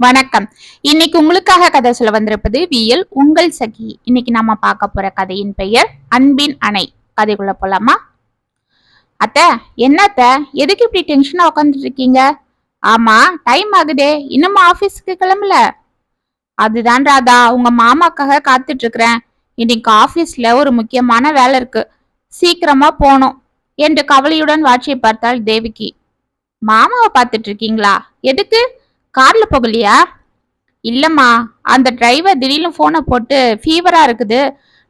வணக்கம். இன்னைக்கு உங்களுக்காக கதை சொல்ல வந்திருப்பது வியல் உங்கள் சகி. இன்னைக்கு நாம பார்க்க போற கதையின் பெயர் அன்பின் அணை. கதைக்குள்ள போலாமா? அத்த என்னத்த எதுக்கு இப்படி டென்ஷனா உட்காந்துட்டு இருக்கீங்க? ஆமா டைம் ஆகுதே. இன்னும் ஆபீஸ்க்கு கிளம்பல. அதுதான் ராதா உங்க மாமாக்காக காத்துட்டு இருக்கிறேன். இன்னைக்கு ஆபீஸ்ல ஒரு முக்கியமான வேலை இருக்கு. சீக்கிரமா போகணும் என்று கவலையுடன் வாட்சியை பார்த்தாள் தேவிக்கு மாமாவை பார்த்துட்டு இருக்கீங்களா? எதுக்கு? கார்ல போகலையா? இல்லம்மா அந்த டிரைவர் திடீர்னு போனை போட்டு ஃபீவரா இருக்குது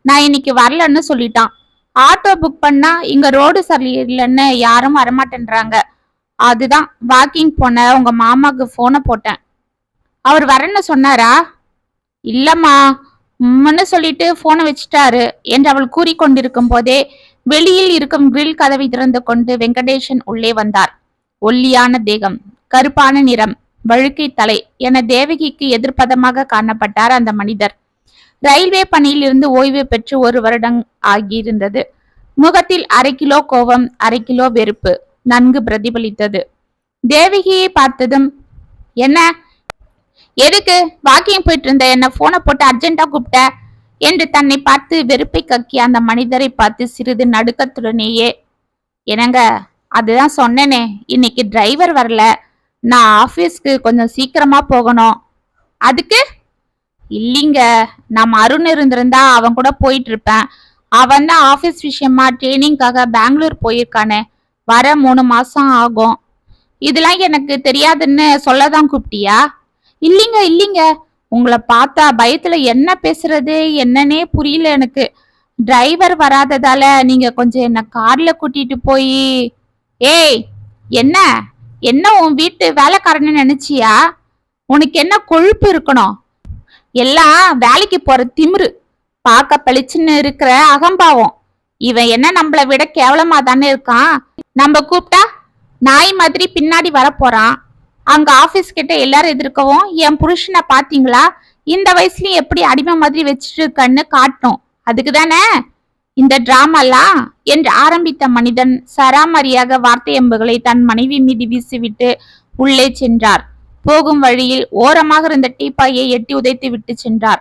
நான் இன்னைக்கு வரலன்னு சொல்லிட்டான். ஆட்டோ புக் பண்ணா இங்க ரோடு சரியில்லைன்னு யாரும் வரமாட்டேன்றாங்க. அதுதான் வாக்கிங் போன உங்க மாமாக்கு போனை போட்டேன். அவர் வரேன்னு சொன்னாரா? இல்லம்மா உம்முன்னு சொல்லிட்டு போனை வச்சுட்டாரு என்று அவள் கூறிக்கொண்டிருக்கும் போதே வெளியில் இருக்கும் கிரில் கதவை திறந்து கொண்டு வெங்கடேசன் உள்ளே வந்தார். ஒல்லியான தேகம் கருப்பான நிறம் வழுக்கை தலை என தேவகிக்கு எதிர்ப்பதமாக காணப்பட்டார் அந்த மனிதர். ரயில்வே பணியில் இருந்து ஓய்வு பெற்று ஒரு வருடம் ஆகியிருந்தது. முகத்தில் அரை கிலோ கோபம் அரை கிலோ வெறுப்பு நன்கு பிரதிபலித்தது. தேவகியை பார்த்ததும் என்ன? எதுக்கு? வாக்கிங் போயிட்டு இருந்த என்ன போனை போட்டு அர்ஜென்டா கூப்பிட்ட? என்று தன்னை பார்த்து வெறுப்பை கக்கி அந்த மனிதரை பார்த்து சிறிது நடுக்கத்துடனேயே என்னங்க அதுதான் சொன்னேனே இன்னைக்கு டிரைவர் வரல. நான் ஆஃபீஸ்க்கு கொஞ்சம் சீக்கிரமா போகணும். அதுக்கு இல்லைங்க நம்ம அருண் இருந்திருந்தா அவன் கூட போயிட்டு இருப்பேன் அவன் தான் ஆஃபீஸ் விஷயமா ட்ரைனிங்காக பெங்களூர் போயிருக்கானே. வர மூணு மாசம் ஆகும். இதெல்லாம் எனக்கு தெரியாதுன்னு சொல்ல தான் கூப்பிட்டியா? இல்லைங்க இல்லைங்க. உங்களை பார்த்தா பயத்துல என்ன பேசுறது என்னன்னே புரியல எனக்கு. டிரைவர் வராததால நீங்க கொஞ்சம் என்ன கார்ல கூட்டிட்டு போய் ஏய் என்ன? என்ன உன் வீட்டு வேலைக்காரன்னு நினைச்சியா? உனக்கு என்ன கொழுப்பு இருக்கணும்? எல்லாம் வேலைக்கு போற திமிரு. பார்க்க பளிச்சுன்னு இருக்கிற அகம்பாவம். இவன் என்ன நம்மளை விட கேவலமா தானே இருக்கான்? நம்ம கூப்பிட்டா நாய் மாதிரி பின்னாடி வரப்போறான். அங்க ஆபீஸ் கிட்ட எல்லாரும் எதிர்க்கவும் என் புருஷனை பாத்தீங்களா? இந்த வயசுலயும் எப்படி அடிமை மாதிரி வச்சுட்டு இருக்கன்னு காட்டணும் அதுக்கு தானே இந்த டிராமாலாம் என்று ஆரம்பித்த மனிதன் சராமரியாக வார்த்தை எம்புகளை தன் மனைவி மீது வீசிவிட்டு உள்ளே சென்றார். போகும் வழியில் ஓரமாக இருந்த டீப்பாயை எட்டி உதைத்து விட்டு சென்றார்.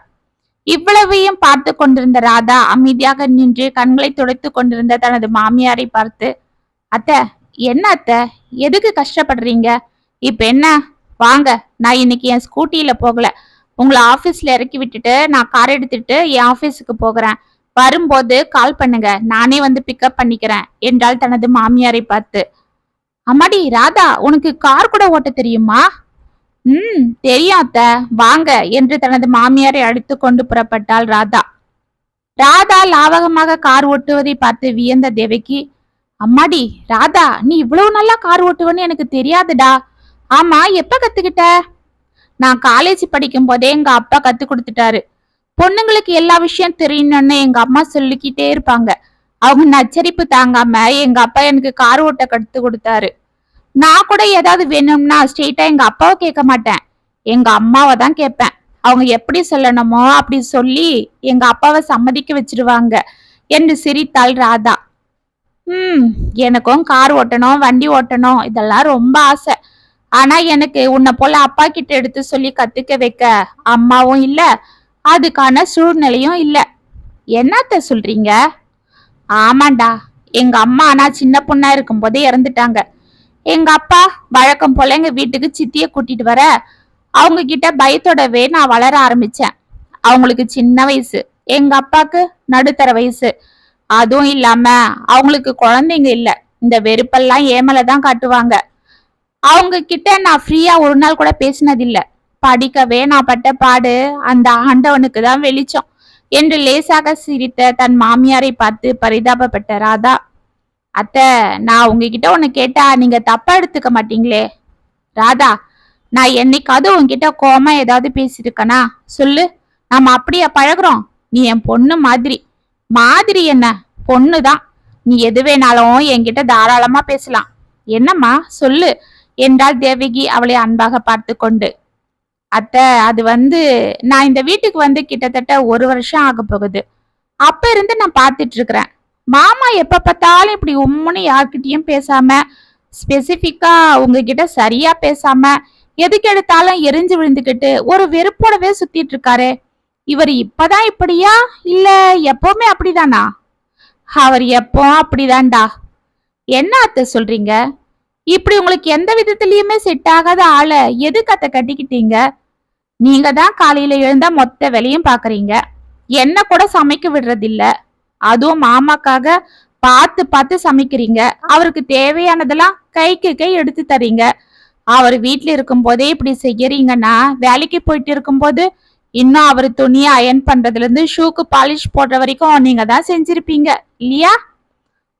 இவ்வளவையும் பார்த்து கொண்டிருந்த ராதா அமைதியாக நின்று கண்களை துடைத்து கொண்டிருந்த தனது மாமியாரை பார்த்து அத்த என்ன அத்த? எதுக்கு கஷ்டப்படுறீங்க? இப்ப என்ன? வாங்க நான் இன்னைக்கு என் ஸ்கூட்டியில போகல. உங்களை ஆபீஸ்ல இறக்கி விட்டுட்டு நான் கார் எடுத்துட்டு என் ஆபீஸுக்கு போகிறேன். வரும்போது கால் பண்ணுங்க. நானே வந்து பிக்கப் பண்ணிக்கிறேன். என்றாள் தனது மாமியாரை பார்த்து. அம்மாடி ராதா உனக்கு கார் கூட ஓட்ட தெரியுமா? ம் தெரியும் அத்த. வாங்க என்று தனது மாமியாரை அழைத்து கொண்டு புறப்பட்டாள் ராதா. ராதா லாவகமாக கார் ஓட்டுவதை பார்த்து வியந்த தேவகி அம்மாடி ராதா நீ இவ்வளவு நல்லா கார் ஓட்டுவன்னு எனக்கு தெரியாதுடா. ஆமா எப்ப கத்துக்கிட்ட? நான் காலேஜ் படிக்கும் போதே எங்க அப்பா கத்து கொடுத்துட்டாரு. பொண்ணுங்களுக்கு எல்லா விஷயம் தெரியணும்னு எங்க அம்மா சொல்லிக்கிட்டே இருப்பாங்க. அவங்க நச்சரிப்பு தாங்காம எங்க அப்பா எனக்கு கார் ஓட்ட கடுத்து கொடுத்தாரு. நான் கூட ஏதாவது வேணும்னா ஸ்ட்ரெயிட்டா எங்க அப்பாவை கேட்க மாட்டேன். எங்க அம்மாவை தான் கேட்பேன். அவங்க எப்படி சொல்லணுமோ அப்படி சொல்லி எங்க அப்பாவை சம்மதிக்க வச்சிருவாங்க. என்று சிரித்தாள் ராதா. ம் எனக்கும் கார் ஓட்டணும் வண்டி ஓட்டணும் இதெல்லாம் ரொம்ப ஆசை. ஆனா எனக்கு உன்னை போல அப்பா கிட்ட எடுத்து சொல்லி கத்துக்க வைக்க அம்மாவும் இல்லை அதுக்கான சூழ்நிலையும் இல்லை. என்னத்த சொல்றீங்க? ஆமாண்டா. எங்க அம்மா ஆனா சின்ன பொண்ணா இருக்கும் போதே இறந்துட்டாங்க. எங்க அப்பா வழக்கம் போல எங்க வீட்டுக்கு சித்திய கூட்டிட்டு வர அவங்க கிட்ட பயத்தோடவே நான் வளர ஆரம்பிச்சேன். அவங்களுக்கு சின்ன வயசு. எங்க அப்பாக்கு நடுத்தர வயசு. அதுவும் இல்லாம அவங்களுக்கு குழந்தைங்க இல்ல. இந்த வெறுப்பெல்லாம் ஏமல தான் காட்டுவாங்க. அவங்க கிட்ட நான் ஃப்ரீயா ஒரு நாள் கூட பேசினதில்ல. படிக்கவே நான் பட்ட பாடு. அந்த ஆண்டவனுக்கு தான் வெளிச்சம். என்று லேசாக சிரித்த தன் மாமியாரை பார்த்து பரிதாபப்பட்ட ராதா அத்தை நான் உங்ககிட்ட ஒன்று கேட்டா நீங்க தப்பா எடுத்துக்க மாட்டீங்களே? ராதா நான் என்னைக்காவது உங்ககிட்ட கோமா ஏதாவது பேசியிருக்கனா? சொல்லு. நம்ம அப்படியா பழகுறோம்? நீ என் பொண்ணு மாதிரி. மாதிரி என்ன? பொண்ணு தான் நீ எது வேணாலும் என்கிட்ட தாராளமா பேசலாம். என்னம்மா? சொல்லு. என்றாள் தேவகி அவளை அன்பாக பார்த்து கொண்டு அத்தை அது வந்து நான் இந்த வீட்டுக்கு வந்து கிட்டத்தட்ட ஒரு வருஷம் ஆக போகுது. அப்ப இருந்து நான் பார்த்துட்டு இருக்கிறேன். மாமா எப்ப பார்த்தாலும் இப்படி உம்முன்னு யார்கிட்டயும் பேசாம ஸ்பெசிஃபிக்கா உங்ககிட்ட சரியா பேசாம எதுக்கு எடுத்தாலும் எரிஞ்சு விழுந்துக்கிட்டு ஒரு வெறுப்போடவே சுத்திட்டு இருக்காரு. இவர் இப்பதான் இப்படியா? இல்ல எப்பவுமே அப்படிதானா? அவர் எப்போ அப்படிதான்டா. என்ன அத்தை சொல்றீங்க? இப்படி உங்களுக்கு எந்த விதத்திலயுமே செட் ஆகாத ஆளை எது கத்த கட்டிக்கிட்டீங்க? நீங்க தான் காலையில எழுந்தா மொத்த வேலையும் பாக்குறீங்க. என்ன கூட சமைக்க விடுறதில்ல. அதுவும் மாமாக்காக பார்த்து பார்த்து சமைக்கிறீங்க. அவருக்கு தேவையானதெல்லாம் கைக்கு கை எடுத்து தரீங்க. அவர் வீட்டில் இருக்கும் போதே இப்படி செய்யறீங்கன்னா வேலைக்கு போயிட்டு இருக்கும்போது இன்னும் அவர் துணியை அயன் பண்றதுல இருந்து ஷூக்கு பாலிஷ் போடுற வரைக்கும் நீங்க தான் செஞ்சிருப்பீங்க. இல்லையா?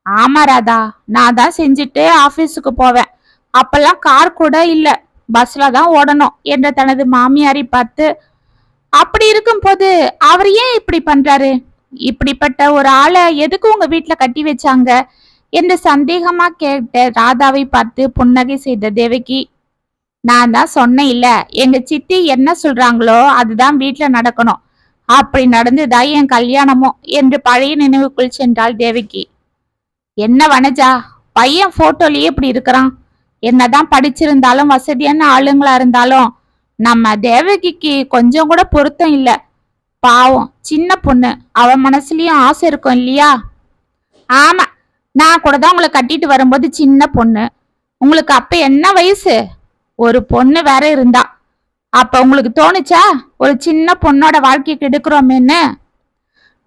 ஆமா ராதா நான் தான் செஞ்சுட்டு ஆபீஸுக்கு போவேன். அப்பெல்லாம் கார் கூட இல்ல. பஸ்ல தான் ஓடணும் என்ற தனது மாமியாரை பார்த்து அப்படி இருக்கும்போது அவர் ஏன் இப்படி பண்றாரு? இப்படிப்பட்ட ஒரு ஆளை எதுக்கு உங்க வீட்டுல கட்டி வச்சாங்க? என்று சந்தேகமா கேட்ட ராதாவை பார்த்து புன்னகை செய்த தேவகி நான் தான் சொன்னேன் இல்ல எங்க சித்தி என்ன சொல்றாங்களோ அதுதான் வீட்டுல நடக்கணும். அப்படி நடந்துதான் என் கல்யாணமும் என்று பழைய நினைவுக்குள் சென்றாள் தேவகி. என்ன வனஜா? பையன் போட்டோலயே இப்படி இருக்கிறான். என்னதான் படிச்சிருந்தாலும் வசதியான ஆளுங்களா இருந்தாலும் நம்ம தேவகிக்கு கொஞ்சம் கூட பொருத்தம் இல்ல. பாவம் சின்ன பொண்ணு. அவ மனசுலயும் ஆசை இருக்கும் இல்லையா? ஆமா நான் கூட தான் உங்களை கட்டிட்டு வரும்போது சின்ன பொண்ணு. உங்களுக்கு அப்ப என்ன வயசு? ஒரு பொண்ணு வேற இருந்தா. அப்ப உங்களுக்கு தோணுச்சா? ஒரு சின்ன பொண்ணோட வாழ்க்கைக்கு எடுக்கிறோமேன்னு?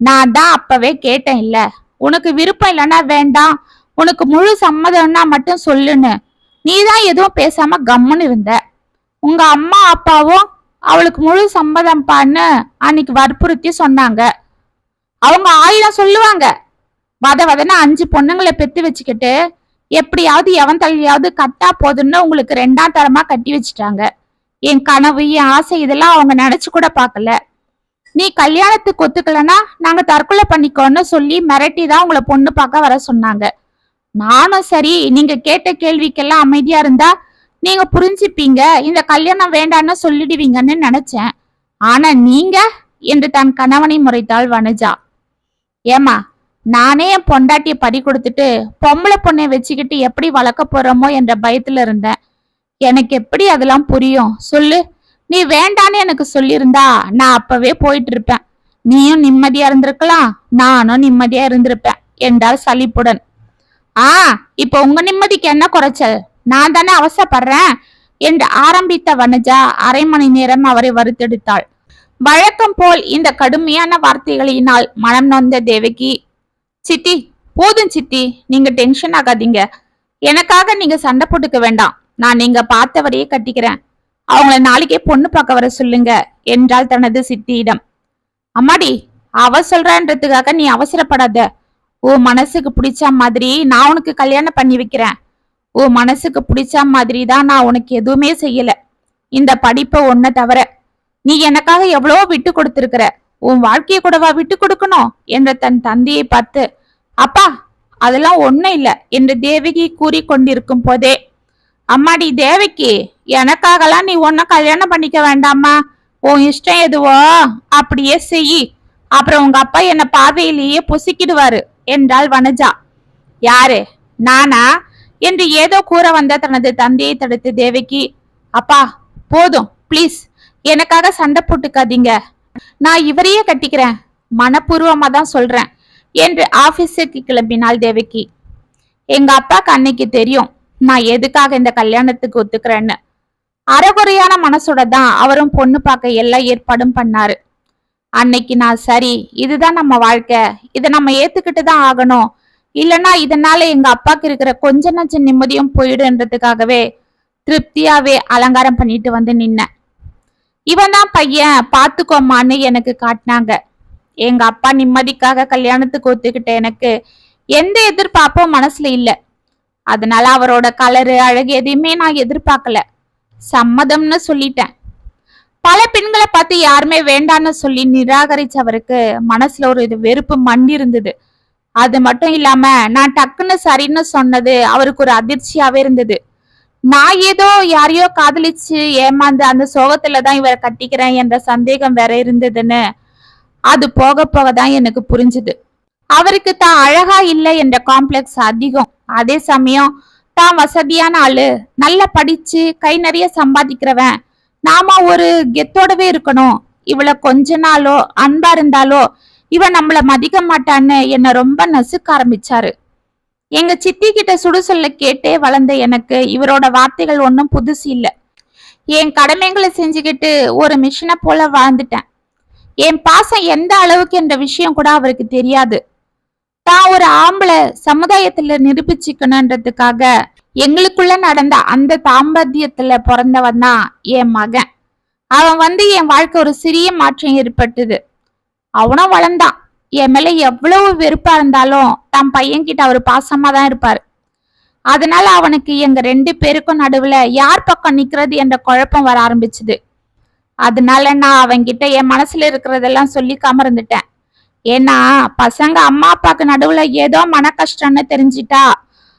நான் தான் அப்பவே கேட்டேன் இல்லை உனக்கு விருப்பம் இல்லைன்னா வேண்டாம். உனக்கு முழு சம்மதம்னா மட்டும் சொல்லுன்னு. நீ தான் எதுவும் பேசாம கம்முன்னு இருந்த. உங்க அம்மா அப்பாவும் அவளுக்கு முழு சம்மதம்பான்னு அன்னைக்கு வற்புறுத்தி சொன்னாங்க. அவங்க ஆயிரம் சொல்லுவாங்க. வத வதன்னு அஞ்சு பொண்ணுங்களை பெத்து வச்சுக்கிட்டு எப்படியாவது எவன் தள்ளியாவது கட்டா போதுன்னு உங்களுக்கு ரெண்டாம் தரமா கட்டி வச்சுட்டாங்க. என் கனவு என் ஆசை இதெல்லாம் அவங்க நினைச்சு கூட பார்க்கல. நீ கல்யாணத்துக்கு ஒத்துக்கலன்னா நாங்க தற்கொலை பண்ணிக்கோன்னு சொல்லி மிரட்டி தான் உங்களை பொண்ணு பார்க்க வர சொன்னாங்க. நானும் சரி நீங்க கேட்ட கேள்விக்கெல்லாம் அமைதியா இருந்தா நீங்க புரிஞ்சுப்பீங்க இந்த கல்யாணம் வேண்டான்னு சொல்லிடுவீங்கன்னு நினைச்சேன். ஆனா நீங்க என்று தன் கணவனை முறைத்தாள் வனஜா. ஏமா நானே என் பொண்டாட்டிய பறி கொடுத்துட்டு பொம்பளை பொண்ணை வச்சுக்கிட்டு எப்படி வளர்க்க போறோமோ என்ற பயத்துல இருந்தேன் எனக்கு எப்படி அதெல்லாம் புரியும்? சொல்லு. நீ வேண்டான்னு எனக்கு சொல்லியிருந்தா நான் அப்பவே போயிட்டு இருப்பேன் நீயும் நிம்மதியா இருந்திருக்கலாம் நானும் நிம்மதியா இருந்திருப்பேன் என்றார் சலிப்புடன். ஆ இப்ப உங்க நிம்மதிக்கு என்ன குறைச்சல்? நான் தானே அவசப்படுறேன் என்று ஆரம்பித்த வனஜா அரை மணி நேரம் அவரை வறுத்தெடுத்தாள். வழக்கம் போல் இந்த கடுமையான வார்த்தைகளினால் மனம் நொந்த தேவகி சித்தி போதும் சித்தி நீங்க டென்ஷன் ஆகாதீங்க. எனக்காக நீங்க சண்டை போட்டுக்க வேண்டாம். நான் நீங்க பார்த்தவரையே கட்டிக்கிறேன். அவங்கள நாளைக்கே பொண்ணு பார்க்க வர சொல்லுங்க என்றாள் தனது சித்தியிடம். அம்மாடி அவ சொல்றான்றதுக்காக நீ அவசரப்படாத. உன் மனசுக்கு பிடிச்ச மாதிரி நான் உனக்கு கல்யாணம் பண்ணி வைக்கிறேன். உன் மனசுக்கு பிடிச்ச மாதிரி தான் நான் உனக்கு எதுவுமே செய்யல. இந்த படிப்பை ஒன்ன தவிர நீ எனக்காக எவ்வளவோ விட்டு கொடுத்துருக்குற. உன் வாழ்க்கைய கூடவா விட்டு கொடுக்கணும்? என்ற தன் தந்தையை பார்த்து அப்பா அதெல்லாம் ஒண்ணும் இல்ல என்று தேவகி கூறி கொண்டிருக்கும் போதே அம்மாடி தேவகி. எனக்காகலாம் நீ ஒன்னும் கல்யாணம் பண்ணிக்க வேண்டாமா உன் இஷ்டம் எதுவோ அப்படியே செய். அப்புறம் உங்க அப்பா என்ன பார்வையிலேயே பொசிக்கிடுவாரு என்றாள் வனஜா. யாரு? நானா? என்று ஏதோ கூற வந்த தனது தந்தையை தடுத்து தேவகி. அப்பா போதும் ப்ளீஸ் எனக்காக சண்டை போட்டுக்காதீங்க. நான் இவரையே கட்டிக்கிறேன். மனப்பூர்வமா தான் சொல்றேன் என்று ஆபீஸுக்கு கிளம்பினாள் தேவகி. எங்க அப்பாக்கு அன்னைக்கு தெரியும் நான் எதுக்காக இந்த கல்யாணத்துக்கு ஒத்துக்கிறேன்னு. அறகுறையான மனசோட தான் அவரும் பொண்ணு பார்க்க எல்லா ஏற்பாடும் பண்ணாரு. அன்னைக்கு நான் சரி இதுதான் நம்ம வாழ்க்கை. இதை நம்ம ஏத்துக்கிட்டு தான் ஆகணும். இல்லைன்னா இதனால எங்க அப்பாக்கு இருக்கிற கொஞ்ச நஞ்ச நிம்மதியும் போயிடுன்றதுக்காகவே திருப்தியாவே அலங்காரம் பண்ணிட்டு வந்து நின்னேன். இவன் தான் பையன். பார்த்துக்கோமான்னு எனக்கு காட்டினாங்க. எங்க அப்பா நிம்மதிக்காக கல்யாணத்துக்கு ஒத்துக்கிட்ட எனக்கு எந்த எதிர்பார்ப்பும் மனசுல இல்லை. அதனால அவரோட கலரு அழகு எதையுமே நான் எதிர்பார்க்கல. சம்மதம்னு சொல்லிட்டேன். பல பெண்களை பார்த்து யாருமே வேண்டான்னு சொல்லி நிராகரிச்சவருக்கு மனசுல ஒரு இது வெறுப்பு மண்டி இருந்தது அது மட்டும் இல்லாம நான் டக்குன்னு சரின்னு சொன்னது அவருக்கு ஒரு அதிர்ச்சியாவே இருந்தது. நான் ஏதோ யாரையோ காதலிச்சு ஏமாந்து அந்த சோகத்துல தான் இவரை கட்டிக்கிறேன் என்ற சந்தேகம் வேற இருந்ததுன்னு அது போக போக தான் எனக்கு புரிஞ்சுது. அவருக்கு தான் அழகா இல்லை என்ற காம்ப்ளெக்ஸ் அதிகம். அதே சமயம் தான் வசதியான ஆளு. நல்லா படிச்சு கை நிறைய சம்பாதிக்கிறவன். நாம ஒரு கெத்தோடவே இருக்கணும். இவள கொஞ்ச நாளோ அன்பா இருந்தாலோ இவன் நம்மள மதிக்க மாட்டான்னு என்ன ரொம்ப நசுக்க ஆரம்பிச்சாரு. எங்க சித்தி கிட்ட சுடுசொல்ல கேட்டே வளர்ந்த எனக்கு இவரோட வார்த்தைகள் ஒன்றும் புதுசு இல்லை. என் கடமைகளை செஞ்சுக்கிட்டு ஒரு மிஷினை போல வாழ்ந்துட்டேன். என் பாசம் எந்த அளவுக்கு என்ற விஷயம் கூட அவருக்கு தெரியாது. தான் ஒரு ஆம்பளை சமுதாயத்துல நிரூபிச்சுக்கணுன்றதுக்காக எங்களுக்குள்ள நடந்த அந்த தாம்பத்தியத்துல பிறந்தவன் தான் என் மகன். அவன் வந்து என் வாழ்க்கை ஒரு சிறிய மாற்றம் ஏற்பட்டது. அவனும் வளர்ந்தான். என் மேல எவ்வளவு வெறுப்பா இருந்தாலும் தன் பையன்கிட்ட அவர் பாசமா தான் இருப்பாரு. அதனால அவனுக்கு எங்க ரெண்டு பேருக்கும் நடுவுல யார் பக்கம் நிக்கிறது என்ற குழப்பம் வர ஆரம்பிச்சுது. அதனால நான் அவன்கிட்ட என் மனசுல இருக்கிறதெல்லாம் சொல்லிக்காம இருந்துட்டேன். ஏன்னா பசங்க அம்மா அப்பாவுக்கு நடுவுல ஏதோ மன கஷ்டம்னு தெரிஞ்சிட்டா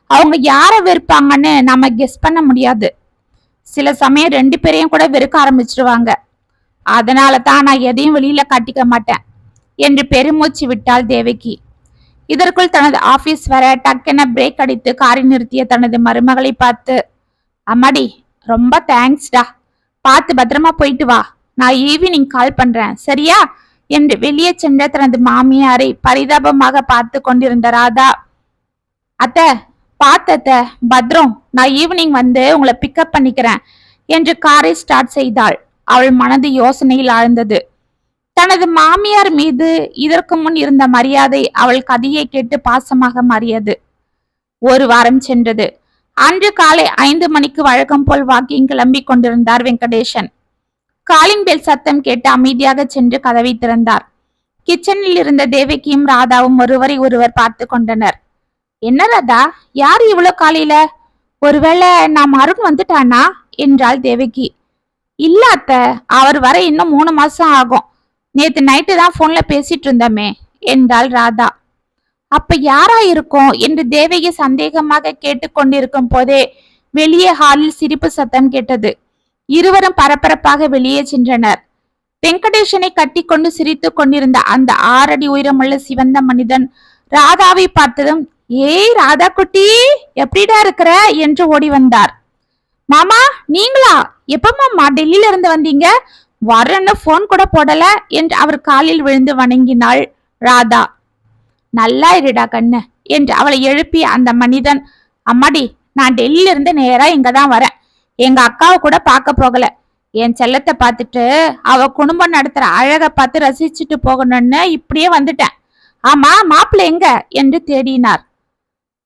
அவங்க யாரை வெறுப்பாங்கன்னு நம்ம கெஸ் பண்ண முடியாது. சில சமயம் ரெண்டு பேரையும் கூட வெறுக்க ஆரம்பிச்சிருவாங்க. அதனால தான் நான் எதையும் வெளியில காட்டிக்க மாட்டேன் என்று பெருமூச்சு விட்டாள் தேவகி. இதற்குள் தனது ஆபீஸ் வர டக்கென பிரேக் அடித்து காரை நிறுத்திய தனது மருமகளை பார்த்து அம்மாடி ரொம்ப தேங்க்ஸ்டா பார்த்து பத்திரமா போயிட்டு வா. நான் ஈவினிங் கால் பண்றேன். சரியா? என்று வெளியே சென்ற தனது மாமியாரை பரிதாபமாக பார்த்து கொண்டிருந்த ராதா அத்த பார்த்தத்த பத்ரம் நான் ஈவினிங் வந்து உங்களை பிக்கப் பண்ணிக்கிறேன் என்று காரை ஸ்டார்ட் செய்தாள். அவள் மனது யோசனையில் ஆழ்ந்தது. தனது மாமியார் மீது இதற்கு முன் இருந்த மரியாதை அவள் கதையை கேட்டு பாசமாக மாறியது. ஒரு வாரம் சென்றது. அன்று காலை ஐந்து மணிக்கு வழக்கம் போல் வாக்கிங் கிளம்பி கொண்டிருந்தார் வெங்கடேசன். காலிங் பெல் சத்தம் கேட்டு அமைதியாக சென்று கதவை திறந்தார். கிச்சனில் இருந்த தேவகியும் ராதாவும் ஒருவரை ஒருவர் பார்த்து கொண்டனர். என்ன ராதா யார் இவ்வளவு காலையில? ஒருவேளை நாம் அருண் வந்துட்டானா? என்றாள் தேவகி. இல்ல அத்த அவர் வர இன்னும் மூணு மாசம் ஆகும். நேத்து நைட்டு தான் போன்ல பேசிட்டு இருந்தோமே என்றாள் ராதா. அப்ப யாரா இருக்கும்? என்று தேவகி சந்தேகமாக கேட்டுக்கொண்டிருக்கும் போதே வெளியே ஹாலில் சிரிப்பு சத்தம் கேட்டது. இருவரும் பரபரப்பாக வெளியே சென்றனர். வெங்கடேசனை கட்டிக்கொண்டு சிரித்து கொண்டிருந்த அந்த ஆறடி உயரமுள்ள சிவந்த மனிதன் ராதாவை பார்த்ததும் ஏய் ராதா குட்டி எப்படிடா இருக்கிற? என்று ஓடி வந்தார். மாமா நீங்களா? எப்ப மாமா டெல்லியில இருந்து வந்தீங்க? வரன்னு போன் கூட போடல என்று அவர் காலில் விழுந்து வணங்கினாள் ராதா. நல்லா இருடா கண்ணு என்று அவளை எழுப்பிய அந்த மனிதன் அம்மாடி நான் டெல்லியில இருந்து நேரா இங்க தான் வரேன். எங்க அக்காவை கூட பார்க்க போகல. என் செல்லத்தை பார்த்துட்டு அவ குடும்பம் நடத்துற அழக பார்த்து ரசிச்சுட்டு போகணும்னு இப்படியே வந்துட்டேன். ஆமா மாப்பிள்ளை எங்க? என்று தேடினார்.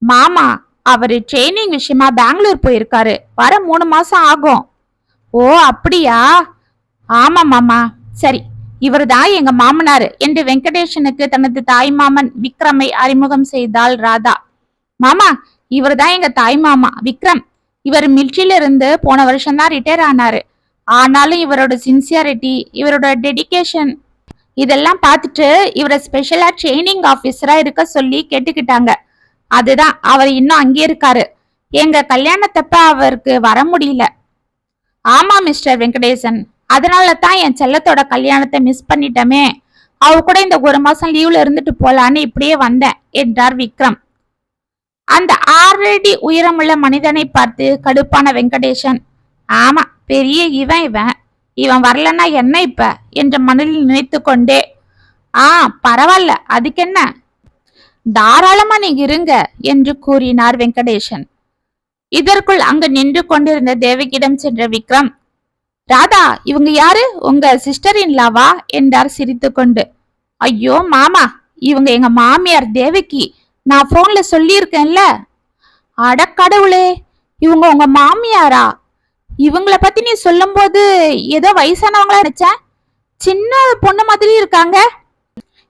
மாமா அவரு ட்ரைனிங் விஷயமா பெங்களூர் போயிருக்காரு. வர மூணு மாசம் ஆகும். ஓ அப்படியா? ஆமா மாமா. சரி இவர் தான் எங்க மாமனார் என்று வெங்கடேஷனுக்கு தனது தாய் மாமன் விக்ரமை அறிமுகம் செய்தாள் ராதா. மாமா இவர் தான் எங்க தாய் மாமா விக்ரம். இவர் மிலிட்ரியில இருந்து போன வருஷம் தான் ரிட்டையர் ஆனாரு. ஆனாலும் இவரோட சின்சியாரிட்டி இவரோட டெடிகேஷன் இதெல்லாம் பார்த்துட்டு இவரை ஸ்பெஷலா ட்ரைனிங் ஆஃபீஸராக இருக்க சொல்லி கேட்டுக்கிட்டாங்க. அதுதான் அவர் இன்னும் அங்கே இருக்காரு. எங்க கல்யாணத்தப்ப அவருக்கு வர முடியல. ஆமா மிஸ்டர் வெங்கடேசன். அதனால தான் என் செல்லத்தோட கல்யாணத்தை மிஸ் பண்ணிட்டமே. அவ கூட இந்த ஒரு மாசம் லீவ்ல இருந்துட்டு போலான்னு இப்படியே வந்தேன் என்றார் விக்ரம். அந்த ஆறடி உயரமுள்ள மனிதனை பார்த்து கடுப்பான வெங்கடேசன் ஆமா பெரிய இவன் இவன். இவன் வரலன்னா என்ன இப்ப? என்ற மனதில் நினைத்து கொண்டே ஆ பரவாயில்ல அதுக்கென்ன? தாராளமா நீங்க இருங்க என்று கூறினார் வெங்கடேசன். இதற்குள் அங்கு நின்று கொண்டிருந்த தேவகியிடம் சென்ற விக்ரம் ராதா இவங்க யாரு? உங்க சிஸ்டர் இன்லாவா என்றார் சிரித்துக்கொண்டு ஐயோ மாமா இவங்க எங்க மாமியார் தேவகி. நான் ஃபோன்ல சொல்லியிருக்கேன்ல. அடக்கடவுளே இவங்க உங்க மாமியாரா? இவங்கள பத்தி நீ சொல்லும் போது ஏதோ வயசானவங்களா நினைச்சேன் சின்ன பொண்ணு மாதிரி இருக்காங்க.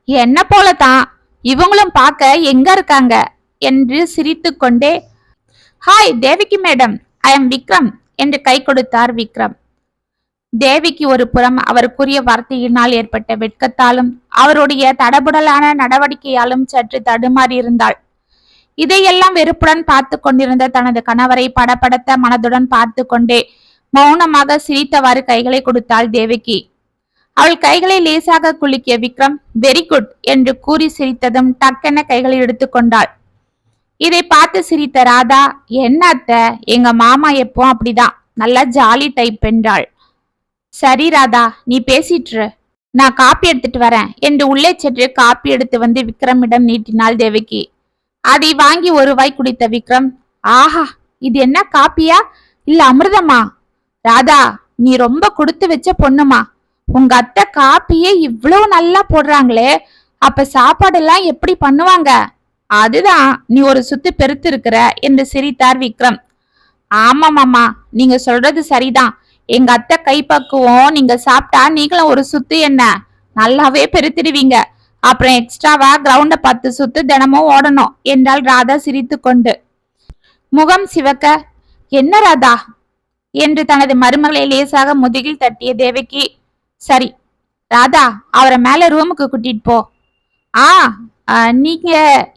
என்ன போலதான் இவங்களும் பார்க்க எங்க இருக்காங்க என்று சிரித்துக்கொண்டே hi Devaki madam I am Vikram என்று கை கொடுத்தார் விக்ரம். தேவிக்கு ஒரு புறம் அவர் கூறிய வார்த்தையினால் ஏற்பட்ட வெட்கத்தாலும் அவருடைய தடபுடலான நடவடிக்கையாலும் சற்று தடுமாறி இருந்தாள். இதையெல்லாம் வெறுப்புடன் பார்த்து கொண்டிருந்த தனது கணவரை படபடத்த மனதுடன் பார்த்து கொண்டே மௌனமாக சிரித்தவாறு கைகளை கொடுத்தாள் தேவகி அவள் கைகளை லேசாக குலுக்கிய விக்ரம் வெரி குட் என்று கூறி சிரித்ததும் டக்கென கைகளை எடுத்துக்கொண்டாள் இதை பார்த்து சிரித்த ராதா என்ன அத்த? எங்க மாமா எப்போ அப்படிதான். நல்லா ஜாலி டைப் என்றாள். சரி ராதா நீ பேசிட்டுரு. நான் காப்பி எடுத்துட்டு வரேன். என்று உள்ளே சென்று காப்பி எடுத்து வந்து விக்ரமிடம் நீட்டினாள் தேவகி. அதை வாங்கி ஒரு வாய் குடித்த விக்ரம் ஆஹா இது என்ன காப்பியா? இல்ல அமிர்தமா? ராதா நீ ரொம்ப கொடுத்து வச்ச பொண்ணுமா? உங்க அத்தை காப்பியே இவ்வளவு நல்லா போடுறாங்களே அப்ப சாப்பாடெல்லாம் எப்படி பண்ணுவாங்க? அதுதான் நீ ஒரு சுத்து பெருத்து இருக்கிற என்று சிரித்தார் விக்ரம். ஆமா மாமா நீங்க சொல்றது சரிதான். எங்க அத்தை கைப்பக்குவம் நீங்க சாப்பிட்டா நீங்களும் ஒரு சுத்து என்ன? நல்லாவே பெருத்திடுவீங்க. அப்புறம் எக்ஸ்ட்ராவா கிரவுண்ட பத்து சுத்து தினமும் ஓடணும். என்றாள் ராதா சிரித்து கொண்டு முகம் சிவக்க என்ன ராதா? என்று தனது மருமகளை லேசாக முதுகில் தட்டிய தேவகி சரி ராதா அவரை மேல ரூமுக்கு கூட்டிட்டு போ. ஆ ஆ, நீங்க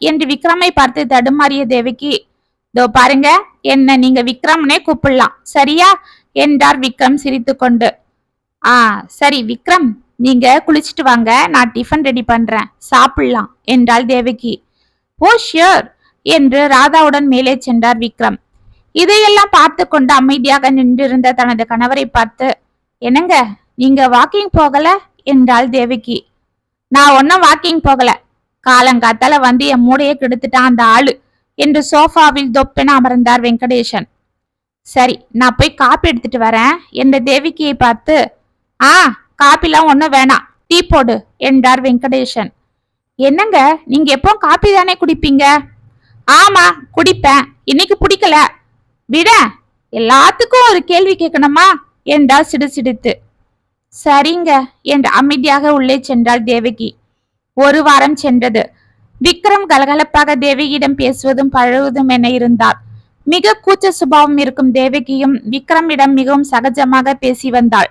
என்று விக்ரமை பார்த்து தடுமாறிய தேவகி இதோ பாருங்க என்ன நீங்க விக்ரம்னே கூப்பிடலாம். சரியா? என்றார் விக்ரம் சிரித்துக்கொண்டு. ஆ சரி விக்ரம் நீங்க குளிச்சிட்டு வாங்க நான் டிஃபன் ரெடி பண்றேன் சாப்பிடலாம் என்றாள் தேவகி. ஓ ஷியோர் என்று ராதாவுடன் மேலே சென்றார் விக்ரம். இதையெல்லாம் பார்த்து கொண்டு அமைதியாக நின்றிருந்த தனது கணவரை பார்த்து என்னங்க நீங்க வாக்கிங் போகல? என்றாள் தேவகி. நான் ஒன்னும் வாக்கிங் போகல. காலங்காத்தால வந்து என் மூடையை கெடுத்துட்டான் அந்த ஆளு என்று சோஃபாவில் தொப்பென அமர்ந்தார் வெங்கடேசன். சரி நான் போய் காப்பி எடுத்துட்டு வரேன். என்ற தேவிக்கியை பார்த்து ஆ காப்பிலாம் ஒன்றும் வேணாம். டீ போடு என்றார் வெங்கடேசன். என்னங்க நீங்க எப்போ காப்பி தானே குடிப்பீங்க? ஆமா குடிப்பேன். இன்னைக்கு பிடிக்கல விட எல்லாத்துக்கும் ஒரு கேள்வி கேட்கணுமா? என்றார் சிடுசிடுத்து. சரிங்க என்று அமைதியாக உள்ளே சென்றாள் தேவகி. ஒரு வாரம் சென்றது. விக்ரம் கலகலப்பாக தேவகியிடம் பேசுவதும் பழகுவதும் என இருந்தார். மிக கூச்ச சுபாவம் இருக்கும் தேவகியும் விக்ரமிடம் மிகவும் சகஜமாக பேசி வந்தாள்.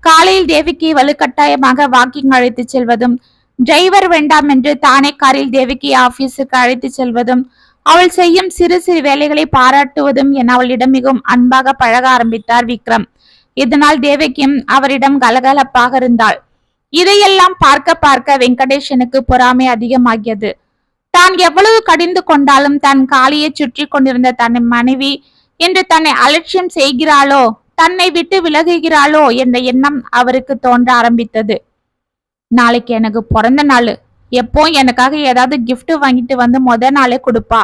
காலையில் தேவகி வலுக்கட்டாயமாக வாக்கிங் அழைத்துச் செல்வதும் டிரைவர் வேண்டாம் என்று தானே காரில் தேவகி ஆபீஸுக்கு அழைத்து செல்வதும் அவள் செய்யும் சிறு சிறு வேலைகளை பாராட்டுவதும் என அவளிடம் மிகவும் அன்பாக பழக ஆரம்பித்தார் விக்ரம். இதனால் தேவகியும் அவரிடம் கலகலப்பாக இருந்தாள். இதையெல்லாம் பார்க்க பார்க்க வெங்கடேஷனுக்கு பொறாமை அதிகமாகியது. தான் எவ்வளவு கடிந்து கொண்டாலும் தன் காலியை சுற்றி கொண்டிருந்த தன் மனைவி இன்று தன்னை அலட்சியம் செய்கிறாளோ? தன்னை விட்டு விலகுகிறாளோ? என்ற எண்ணம் அவருக்கு தோன்ற ஆரம்பித்தது. நாளைக்கு எனக்கு பிறந்த நாள். எப்போ எனக்காக ஏதாவது கிஃப்ட் வாங்கிட்டு வந்து முத நாளே கொடுப்பா.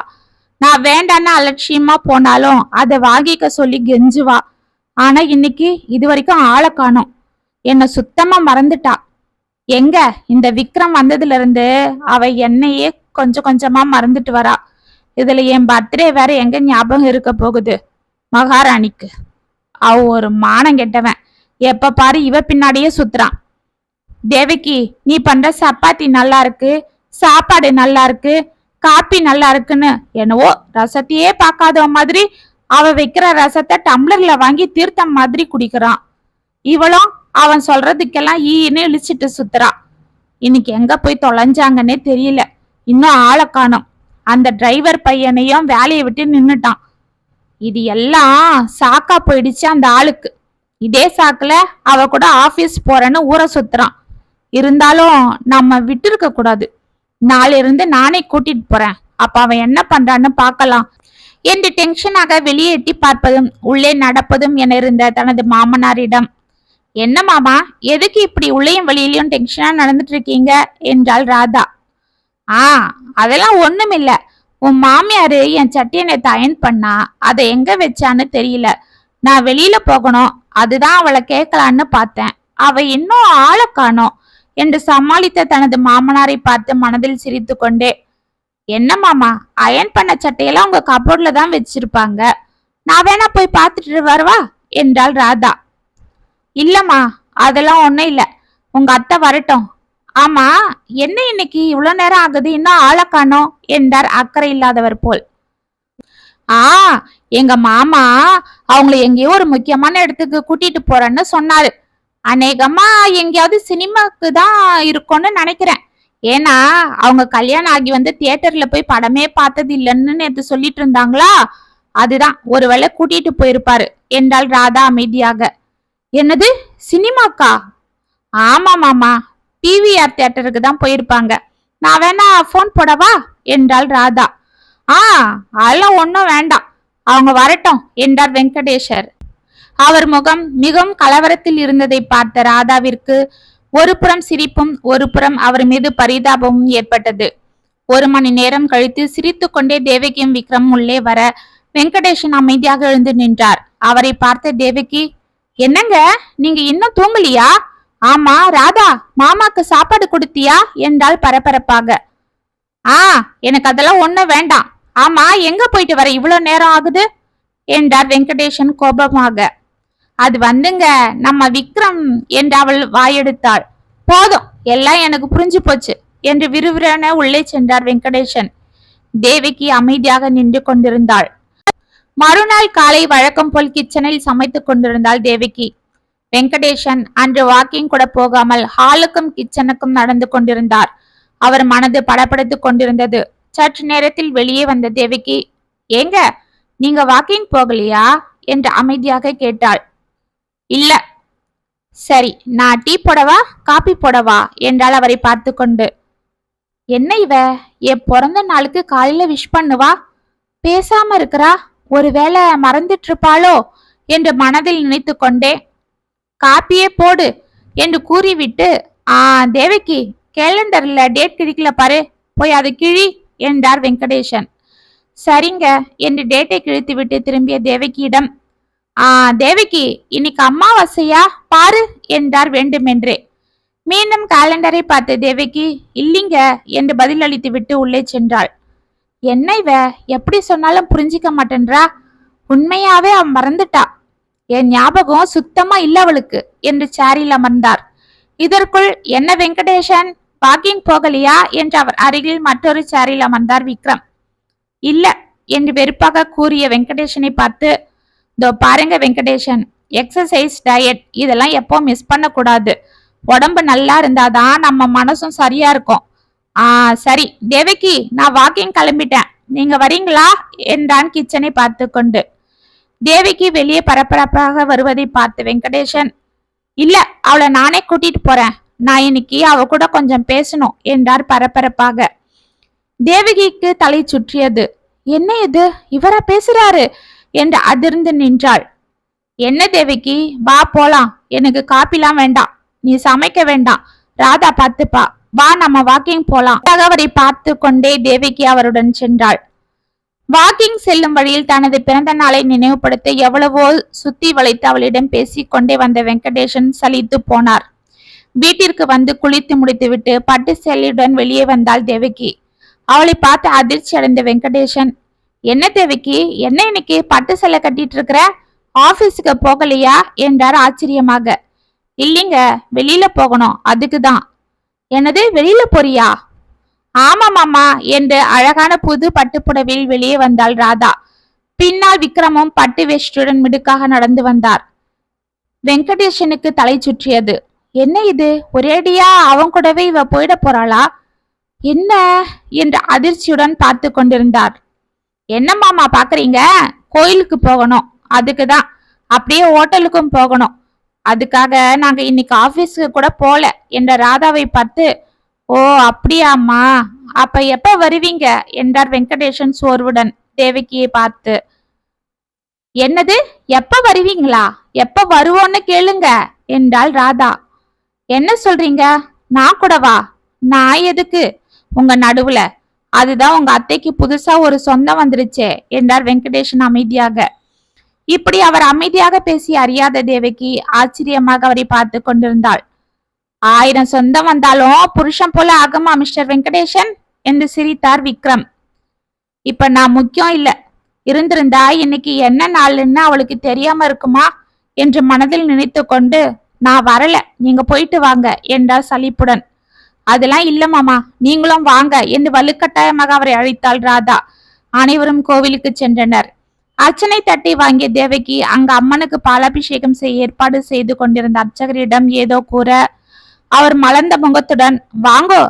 நான் வேண்டான்னு அலட்சியமா போனாலும் அதை வாங்கிக்க சொல்லி கெஞ்சுவா. ஆனா இன்னைக்கு இது வரைக்கும் ஆளை காணோம். என்னை சுத்தமா மறந்துட்டா. எங்க? இந்த விக்ரம் வந்ததுல இருந்து அவ என்னையே கொஞ்சம் கொஞ்சமா மறந்துட்டு வரா. இதுல என் பர்த்டே வேற எங்க ஞாபகம் இருக்க போகுது? மகாராணிக்கு. அவ ஒரு மானம் கெட்டவன். எப்ப பாரு இவ பின்னாடியே சுத்துறான். தேவகி நீ பண்ற சப்பாத்தி நல்லா இருக்கு சாப்பாடு நல்லா இருக்கு காப்பி நல்லா இருக்குன்னு என்னவோ ரசத்தையே பார்க்காத மாதிரி அவ வைக்கிற ரசத்தை டம்ளர்ல வாங்கி தீர்த்தம் மாதிரி குடிக்கிறான். இவளும் அவன் சொல்றதுக்கெல்லாம் ஈன்னு இழிச்சிட்டு சுத்துறா. இன்னைக்கு எங்க போய் தொலைஞ்சாங்கன்னே தெரியல. இன்னும் ஆளை காணும். அந்த டிரைவர் பையனையும் வேலையை விட்டு நின்னுட்டான். இது எல்லாம் சாக்கா போயிடுச்சு அந்த ஆளுக்கு. இதே சாக்குல அவ கூட ஆபீஸ் போறேன்னு ஊரை சுத்துறான். இருந்தாலும் நம்ம விட்டு இருக்க கூடாது. நாளிலிருந்து நானே கூட்டிட்டு போறேன். அப்ப அவன் என்ன பண்றான்னு பார்க்கலாம். என்று டென்ஷனாக வெளியே எட்டி பார்ப்பதும் உள்ளே நடப்பதும் என இருந்த தனது மாமனாரிடம் என்ன மாமா எதுக்கு இப்படி உள்ளேயும் வெளியிலையும் டென்ஷனா நடந்துட்டு இருக்கீங்க? என்றாள் ராதா. ஆ அதெல்லாம் ஒண்ணுமில்ல. உன் மாமியாரு என் சட்டியை நேற்று அயன் பண்ணா அதை எங்க வச்சான்னு தெரியல. நான் வெளியில போகணும். அதுதான் அவளை கேட்கலான்னு பார்த்தேன். அவ இன்னும் ஆளை காணோம் என்று சமாளித்த தனது மாமனாரை பார்த்து மனதில் சிரித்து கொண்டே என்ன மாமா அயன் பண்ண சட்டையெல்லாம் உங்க கபோர்ட்ல தான் வச்சிருப்பாங்க. நான் வேணா போய் பார்த்துட்டு வரவா? என்றாள் ராதா. இல்லம்மா அதெல்லாம் ஒன்றும் இல்லை. உங்க அத்தை வரட்டும். ஆமா என்ன இன்னைக்கு? இவ்வளவு நேரம் ஆகுது இன்னும் ஆளை காணோம் என்றார் அக்கறை இல்லாதவர் போல். ஆ எங்க மாமா அவங்கள எங்கேயோ ஒரு முக்கியமான இடத்துக்கு கூட்டிட்டு போறேன்னு சொன்னாரு. அநேகமா எங்கேயாவது சினிமாக்கு தான் இருக்கும்னு நினைக்கிறேன். ஏன்னா அவங்க கல்யாணம் ஆகி வந்து தியேட்டர்ல போய் படமே பார்த்தது இல்லைன்னு நேத்து சொல்லிட்டு இருந்தாங்களா? அதுதான் ஒருவேளை கூட்டிட்டு போயிருப்பாரு என்றாள் ராதா அமைதியாக. என்னது சினிமாக்கா? ஆமா மாமா பிவிஆர் தியேட்டருக்கு தான் போயிருப்பாங்க. நான் வேணா ஃபோன் போடவா? என்றாள் ராதா. ஆ அதெல்லாம் ஒன்றும் வேண்டாம். அவங்க வரட்டும் என்றார் வெங்கடேஷர். அவர் முகம் மிகவும் கலவரத்தில் இருந்ததை பார்த்த ராதாவிற்கு ஒரு புறம் சிரிப்பும் ஒரு புறம் அவர் மீது பரிதாபமும் ஏற்பட்டது. ஒரு மணி நேரம் கழித்து சிரித்து கொண்டே தேவகியும் விக்ரம் உள்ளே வர வெங்கடேஷன் அமைதியாக எழுந்து நின்றார். அவரை பார்த்த தேவகி என்னங்க? நீங்க இன்னும் தூங்கலியா? ஆமா ராதா மாமாக்கு சாப்பாடு கொடுத்தியா? என்றால் பரபரப்பாக. ஆ எனக்கு அதெல்லாம் ஒண்ணும் வேண்டாம். ஆமா எங்க போயிட்டு வர இவ்வளவு நேரம் ஆகுது? என்றார் வெங்கடேஷன் கோபமாக. அது வந்துங்க நம்ம விக்ரம் என்று அவள் வாயெடுத்தாள். போதும் எல்லாம் எனக்கு புரிஞ்சு போச்சு என்று விறுவிறன உள்ளே சென்றார் வெங்கடேஷன். தேவிக்கு அமைதியாக நின்று கொண்டிருந்தாள். மறுநாள் காலை வழக்கம் போல் கிச்சனில் சமைத்துக் கொண்டிருந்தாள் தேவிக்கு வெங்கடேஷன் அன்று வாக்கிங் கூட போகாமல் ஹாலுக்கும் கிச்சனுக்கும் நடந்து கொண்டிருந்தார். அவர் மனது படப்படுத்துக் கொண்டிருந்தது. சற்று நேரத்தில் வெளியே வந்த தேவிக்கு ஏங்க நீங்க வாக்கிங் போகலையா? என்று அமைதியாக கேட்டாள். இல்ல. சரி நான் டீ போடவா காபி போடவா? என்றால் அவரை பார்த்து கொண்டு. என்ன இவ? என் பிறந்த நாளுக்கு காலையில விஷ் பண்ணுவா? பேசாம இருக்கிறா? ஒருவேளை மறந்துட்டு இருப்பாளோ என்று மனதில் நினைத்து கொண்டே காப்பியே போடு என்று கூறிவிட்டு ஆ தேவகி கேலண்டர்ல டேட் கிழிக்கல பாரு போய் அதை கிழி என்றார் வெங்கடேஷன் சரிங்க என்று டேட்டை கிழித்துவிட்டு திரும்பிய தேவகியிடம் ஆ தேவகி இன்னைக்கு அம்மாவாசையா பாரு என்றார் வேண்டுமென்றே. மீண்டும் காலண்டரை பார்த்த தேவகி இல்லைங்க என்று பதிலளித்து விட்டு உள்ளே சென்றாள். என்ன இவ? எப்படி சொன்னாலும் புரிஞ்சிக்க மாட்டேன்றா? உண்மையாவே அவன் மறந்துட்டா? என் ஞாபகம் சுத்தமா இல்ல அவளுக்கு என்று சேரில் அமர்ந்தார். இதற்குள் என்ன வெங்கடேஷன் வாக்கிங் போகலையா? என்று அவர் அருகில் மற்றொரு சேரில் அமர்ந்தார் விக்ரம். இல்ல என்று வெறுப்பாக கூறிய வெங்கடேஷனை பார்த்து இதோ பாருங்க வெங்கடேஷன் எக்ஸசைஸ் டயட் இதெல்லாம் எப்போ மிஸ் பண்ணக்கூடாது. உடம்பு நல்லா இருந்தாதான் நம்ம மனசும் சரியா இருக்கும். ஆ சரி தேவகி நான் வாக்கிங் கிளம்பிட்டேன். நீங்க வரீங்களா? என்றான் கிச்சனை பார்த்து கொண்டு தேவிக்கு வெளியே பரபரப்பாக வருவதை பார்த்து வெங்கடேஷன் இல்ல அவளை நானே கூட்டிட்டு போறேன். நான் இன்னைக்கு அவ கூட கொஞ்சம் பேசணும் என்றார் பரபரப்பாக. தேவகிக்கு தலை சுற்றியது. என்ன இது? இவரா பேசுறாரு? என்று அதிர்ந்து நின்றாள். என்ன தேவகி வா போலாம். எனக்கு காப்பிலாம் வேண்டாம். நீ சமைக்க வேண்டாம். ராதா பார்த்துப்பா. வா நம்ம வாக்கிங் போலாம். அவரை பார்த்து கொண்டே தேவகி அவருடன் சென்றாள். வாக்கிங் செல்லும் வழியில் தனது பிறந்த நாளை நினைவுபடுத்த எவ்வளவோ சுத்தி வளைத்து அவளிடம் பேசிக் கொண்டே வந்த வெங்கடேஷன் சலித்து போனார். வீட்டிற்கு வந்து குளித்து முடித்துவிட்டு பட்டு சேலையுடன் வெளியே வந்தாள் தேவகி. அவளை பார்த்து அதிர்ச்சி அடைந்த வெங்கடேஷன் என்ன தேவகி என்ன இன்னைக்கு பட்டு சேலை கட்டிட்டு இருக்கிற? ஆபீஸுக்கு போகலையா? என்றார் ஆச்சரியமாக. இல்லைங்க வெளியில போகணும் அதுக்கு தான் என்னது வெளியில போறியா? ஆமாமாமா என்று அழகான புது பட்டுப்புடவையில் வெளியே வந்தாள் ராதா. பின்னால் விக்ரமும் பட்டு வேஷ்டியுடன் மிடுக்காக நடந்து வந்தார். வெங்கடேஷனுக்கு தலை சுற்றியது. என்ன இது? ஒரேடியா அவன் கூடவே இவ போயிட போறாளா? என்ன? என்று அதிர்ச்சியுடன் பார்த்து கொண்டிருந்தார். என்ன மாமா பாக்குறீங்க கோயிலுக்கு போகணும். அதுக்கு தான். அப்படியே ஹோட்டலுக்கும் போகணும். அதுக்காக நாங்க இன்னைக்கு ஆபீஸ்க்கு கூட போல என்ற ராதாவை பார்த்து ஓ அப்படியாம்மா. அப்ப எப்ப வருவீங்க? என்றார் வெங்கடேஷன் சோர்வுடன் தேவகியை பார்த்து. என்னது? எப்ப வருவீங்களா? எப்ப வருவோன்னு கேளுங்க என்றாள் ராதா. என்ன சொல்றீங்க? நான் கூடவா? நான் எதுக்கு? உங்க நடுவுல. அதுதான் உங்க அத்தைக்கு புதுசா ஒரு சொந்தம் வந்துருச்சே என்றார் வெங்கடேஷன் அமைதியாக. இப்படி அவர் அமைதியாக பேசி அறியாத தேவகி ஆச்சரியமாக அவரை பார்த்து கொண்டிருந்தாள். ஆயிரம் சொந்தம் வந்தாலும் புருஷன் போல ஆகுமா மிஸ்டர் வெங்கடேஷன் என்று சிரித்தார் விக்ரம். இப்ப நான் முக்கியம் இல்ல. இருந்திருந்தா இன்னைக்கு என்ன நாள்னு அவளுக்கு தெரியாம இருக்குமா என்று மனதில் நினைத்து கொண்டு நான் வரல. நீங்க போயிட்டு வாங்க என்றார் சலிப்புடன். அதெல்லாம் இல்ல மாமா. நீங்களும் வாங்க என்று வலுக்கட்டாயமாக அவரை அழைத்தாள் ராதா. அனைவரும் கோவிலுக்கு சென்றனர். அர்ச்சனை தட்டை வாங்கிய தேவகி அங்க அம்மனுக்கு பாலாபிஷேகம் செய்ய ஏற்பாடு செய்து கொண்டிருந்த அர்ச்சகரிடம் ஏதோ கூற அவர் மலர்ந்த முகத்துடன் வாங்கோ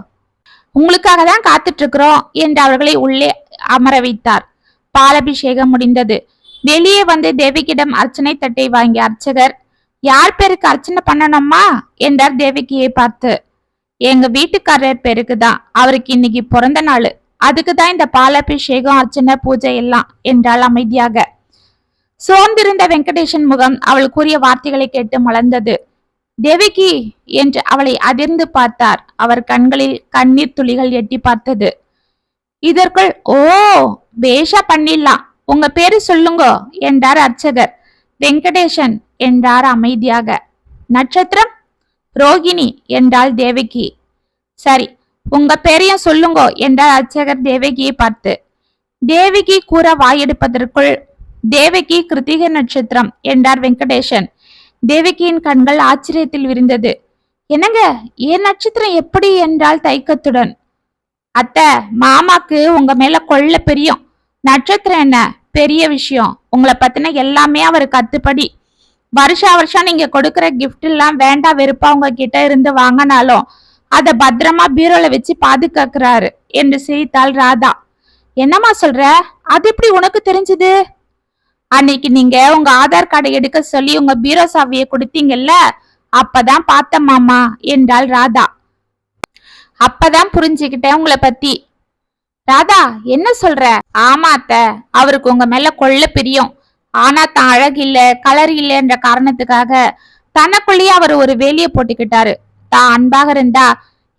உங்களுக்காக தான் காத்துட்டு இருக்கிறோம் என்று அவர்களை உள்ளே அமர வைத்தார். பாலபிஷேகம் முடிந்தது. வெளியே வந்து தேவகியிடம் அர்ச்சனை தட்டை வாங்கிய அர்ச்சகர் யார் பேருக்கு அர்ச்சனை பண்ணணுமா என்றார் தேவகியை பார்த்து. எங்க வீட்டுக்காரர் பேருக்கு தான். அவருக்கு இன்னைக்கு பிறந்த நாள். அதுக்கு தான் இந்த பாலாபிஷேகம் அர்ச்சனை பூஜை எல்லாம் என்றாள் அமைதியாக. சோர்ந்திருந்த வெங்கடேஷன் முகம் அவள் கூறிய வார்த்தைகளை கேட்டு மலர்ந்தது. தேவகி என்று அவளை அதிர்ந்து பார்த்தார். அவர் கண்களில் கண்ணீர் துளிகள் எட்டி பார்த்தது. இதற்குள் ஓ பேஷா பண்ணிடலாம் உங்க பேரு சொல்லுங்க என்றார் அர்ச்சகர். வெங்கடேஷன் என்றார் அமைதியாக. நட்சத்திரம்? ரோகிணி என்றாள் தேவகி. சரி உங்க பேரையும் சொல்லுங்க என்றார் அர்ச்சகர் தேவகியை பார்த்து. தேவகி கூற வாயெடுப்பதற்குள் தேவகி கிருத்திக நட்சத்திரம் என்றார் வெங்கடேஷன் தேவகியின் கண்கள் ஆச்சரியத்தில் விரிந்தது. என்னங்க என் நட்சத்திரம் எப்படி என்றால் தைக்கத்துடன் அத்த மாமாக்கு உங்க மேல கொள்ள பெரியும். நட்சத்திரம் என்ன? பெரிய விஷயம். உங்களை பத்தின எல்லாமே அவர் கத்துப்படி வருஷா வருஷம் நீங்க கொடுக்குற கிஃப்ட் எல்லாம் வேண்டாம் வெறுப்பா உங்க கிட்ட இருந்து வாங்கினாலும் அதை பத்திரமா பீரோல வச்சு பாதுகாக்கிறாரு என்று சிரித்தாள் ராதா. என்னம்மா சொல்ற? அது எப்படி உனக்கு தெரிஞ்சது? அன்னைக்கு நீங்க உங்க ஆதார் கார்டை எடுக்க சொல்லி உங்க பீரோ சாவியை கொடுத்தீங்கல்ல அப்பதான் பார்த்த மாமா என்றாள் ராதா. அப்பதான் புரிஞ்சுக்கிட்டேன் உங்களை பத்தி. ராதா என்ன சொல்ற? ஆமா அத்த அவருக்கு உங்க மேல கொள்ள பிரியம். ஆனா தான் அழகு இல்ல கலர் இல்லைன்ற காரணத்துக்காக தனக்குள்ளேயே அவர் ஒரு வேலியை போட்டுக்கிட்டாரு. தான் அன்பாக இருந்தா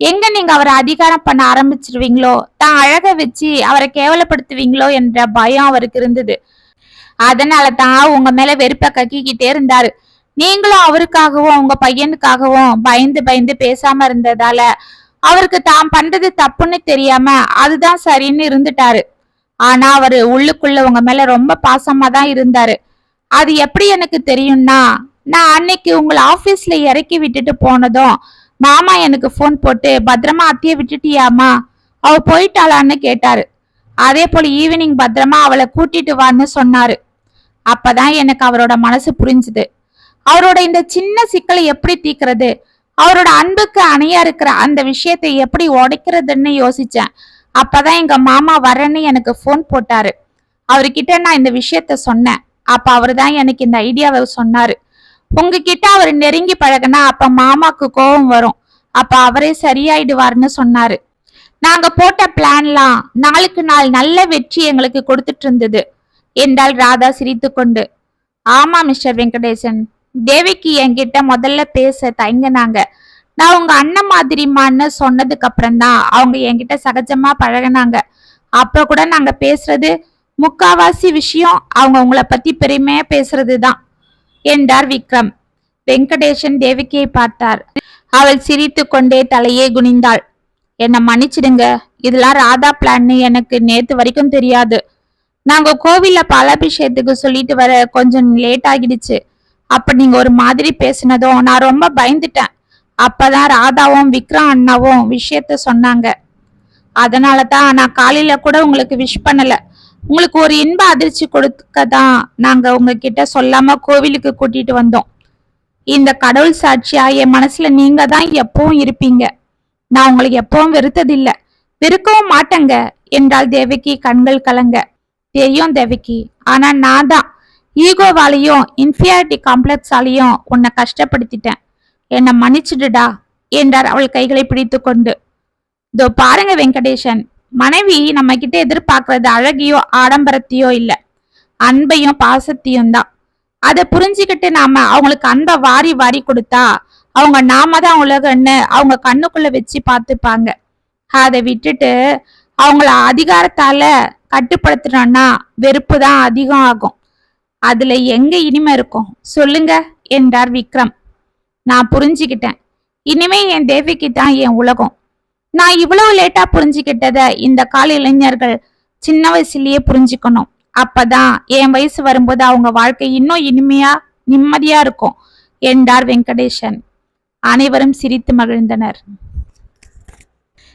எங்க நீங்க அவரை அதிகாரம் பண்ண ஆரம்பிச்சிருவீங்களோ? தான் அழக வச்சு அவரை கேவலப்படுத்துவீங்களோ என்ற பயம் அவருக்கு இருந்தது. அதனால தான் உங்க மேல வெறுப்ப கக்கிக்கிட்டே இருந்தாரு. நீங்களும் அவருக்காகவும் உங்க பையனுக்காகவும் பயந்து பயந்து பேசாம இருந்ததால அவருக்கு தான் பண்றது தப்புன்னு தெரியாம அதுதான் சரின்னு இருந்துட்டாரு. ஆனா அவரு உள்ளுக்குள்ள உங்க மேல ரொம்ப பாசமா தான் இருந்தாரு. அது எப்படி எனக்கு தெரியும்னா நான் அன்னைக்கு உங்களை ஆபீஸ்ல இறக்கி விட்டுட்டு போனதும் மாமா எனக்கு ஃபோன் போட்டு பத்திரமா அத்தையை விட்டுட்டியாமா அவ போயிட்டாளான்னு கேட்டாரு. அதே போல ஈவினிங் பத்திரமா அவளை கூட்டிட்டு வான்னு சொன்னாரு. அப்பதான் எனக்கு அவரோட மனசு புரிஞ்சுது. அவரோட இந்த சின்ன சிக்கலை எப்படி தீக்கிறது அவரோட அன்புக்கு அணையா இருக்கிற அந்த விஷயத்தை எப்படி உடைக்கிறதுன்னு யோசிச்சேன். அப்பதான் எங்க மாமா வரேன்னு எனக்கு ஃபோன் போட்டாரு. அவர்கிட்ட நான் இந்த விஷயத்த சொன்னேன். அப்ப அவர் தான் எனக்கு இந்த ஐடியாவை சொன்னாரு. உங்ககிட்ட அவர் நெருங்கி பழகுனா அப்ப மாமாக்கு கோபம் வரும். அப்ப அவரே சரியாயிடுவார்னு சொன்னாரு. நாங்க போட்ட பிளான்லாம் நாளுக்கு நாள் நல்ல வெற்றி எங்களுக்கு கொடுத்துட்டு இருந்தது. என்றாள் ராதா சிரித்துக்கொண்டு. ஆமா மிஸ்டர் வெங்கடேசன். தேவிக்கு என்கிட்ட முதல்ல பேச தயங்கினாங்க. நான் உங்க அண்ணன் மாதிரிமான்னு சொன்னதுக்கு அப்புறம் தான் அவங்க என்கிட்ட சகஜமா பழகுனாங்க. அப்ப கூட நாங்க பேசுறது முக்காவாசி விஷயம் அவங்க உங்களை பத்தி பெருமையா பேசுறது தான் என்றார் விக்ரம். வெங்கடேசன் தேவிகையை பார்த்தார். அவள் சிரித்து கொண்டே தலையே குனிந்தாள். என்னை மன்னிச்சிடுங்க. இதெல்லாம் ராதா பிளான்னு எனக்கு நேத்து வரைக்கும் தெரியாது. நாங்க கோவில்ல பாலாபிஷேகத்துக்கு சொல்லிட்டு வர கொஞ்சம் லேட் ஆகிடுச்சு. அப்ப நீங்க ஒரு மாதிரி பேசினதும் நான் ரொம்ப பயந்துட்டேன். அப்பதான் ராதாவும் விக்ரம் அண்ணாவும் விஷயத்த சொன்னாங்க. அதனால தான் நான் காலையில கூட உங்களுக்கு விஷ் பண்ணல. உங்களுக்கு ஒரு இன்ப அதிர்ச்சி கொடுக்க தான் நாங்க உங்ககிட்ட சொல்லாம கோவிலுக்கு கூட்டிட்டு வந்தோம். இந்த கடவுள் சாட்சியா என் மனசுல நீங்க தான் எப்பவும் இருப்பீங்க. நான் உங்களுக்கு எப்பவும் வெறுத்ததில்லை. வெறுக்கவும் மாட்டேங்க. என்றால் தேவகி கண்கள் கலங்க. தெரியும் தேவிக்கு ஆனா நான் தான் ஈகோவாலையும் இன்ஃபியாரிட்டி காம்ப்ளெக்ஸாலையும் உன்னை கஷ்டப்படுத்திட்டேன். என்னை மன்னிச்சிடுடா என்றார் அவள் கைகளை பிடித்து கொண்டு இதோ பாருங்க வெங்கடேசன் மனைவி நம்ம கிட்ட எதிர்பார்க்கறது அழகையோ ஆடம்பரத்தையோ இல்ல. அன்பையும் பாசத்தையும் தான். அதை புரிஞ்சுக்கிட்டு நாம அவங்களுக்கு அன்பை வாரி வாரி கொடுத்தா அவங்க நாம தான் உலகன்னு அவங்க கண்ணுக்குள்ள வச்சு பார்த்துப்பாங்க. அதை விட்டுட்டு அவங்கள அதிகாரத்தால கட்டுப்படுத்துனோம்னா வெறுப்பு தான் அதிகம் ஆகும் அதுல எங்க இனிமை இருக்கும்? சொல்லுங்க என்றார் விக்ரம். நான் புரிஞ்சுக்கிட்டேன். இனிமே என் தேவிக்கு தான் என் உலகம். நான் இவ்வளவு லேட்டா புரிஞ்சுக்கிட்டத இந்த கால இளைஞர்கள் சின்ன வயசுலயே புரிஞ்சுக்கணும். அப்பதான் என் வயசு வரும்போது அவங்க வாழ்க்கை இன்னும் இனிமையா நிம்மதியா இருக்கும் என்றார் வெங்கடேசன். அனைவரும் சிரித்து மகிழ்ந்தனர்.